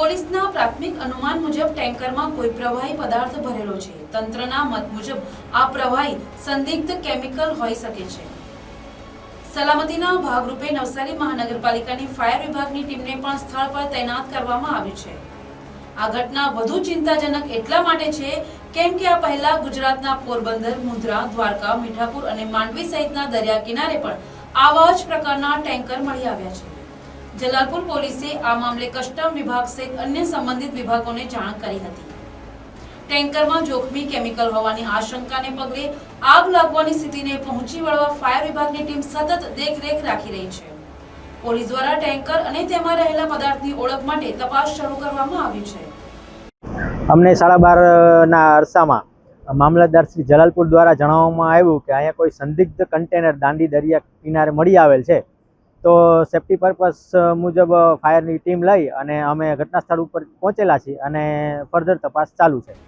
પોલીસના પ્રાથમિક અનુમાન મુજબ ટેન્કરમાં કોઈ પ્રવાહી પદાર્થ ભરેલો છે. તંત્રના મત મુજબ આ પ્રવાહી સંદિગ્ધ કેમિકલ હોઈ શકે છે. સલામતીના ભાગરૂપે નવસારી મહાનગરપાલિકાની ફાયર વિભાગની ટીમને પણ સ્થળ પર તૈનાત કરવામાં આવી છે. આ ઘટના વધુ ચિંતાજનક એટલા માટે છે કેમ કે આ પહેલા ગુજરાતના પોરબંદર, મુંદ્રા, દ્વારકા, મીઠાપુર અને માંડવી સહિતના દરિયા કિનારે પણ આવા જ પ્રકારના ટેન્કર મળી આવ્યા છે. જલાલપુર પોલીસે આ મામલે કસ્ટમ વિભાગ સહિત અન્ય સંબંધિત વિભાગોને જાણ કરી હતી ટેન્કરમાં જોખમી કેમિકલ હોવાની આશંકાને પગલે આગ લાગવાની સ્થિતિને પહોંચી વળવા ફાયર વિભાગની ટીમ સતત દેખરેખ રાખી રહી છે। પોલીસ દ્વારા ટેન્કર અને તેમાં રહેલા પદાર્થની ઓળખ માટે તપાસ શરૂ કરવામાં આવી છે। અમને સાડા બારના અરસામાં મામલતદાર શ્રી જલાલપુર દ્વારા જણાવવામાં આવ્યું કે અહીંયા કોઈ સંદિગ્ધ કન્ટેનર દાંડી દરિયા કિનારે મળી આવેલ છે। તો સેફ્ટી પર્પસ મુજબ ફાયરની ટીમ લઈ અને અમે ઘટના સ્થળ ઉપર પહોંચેલા છીએ અને ફર્ધર તપાસ ચાલુ છે.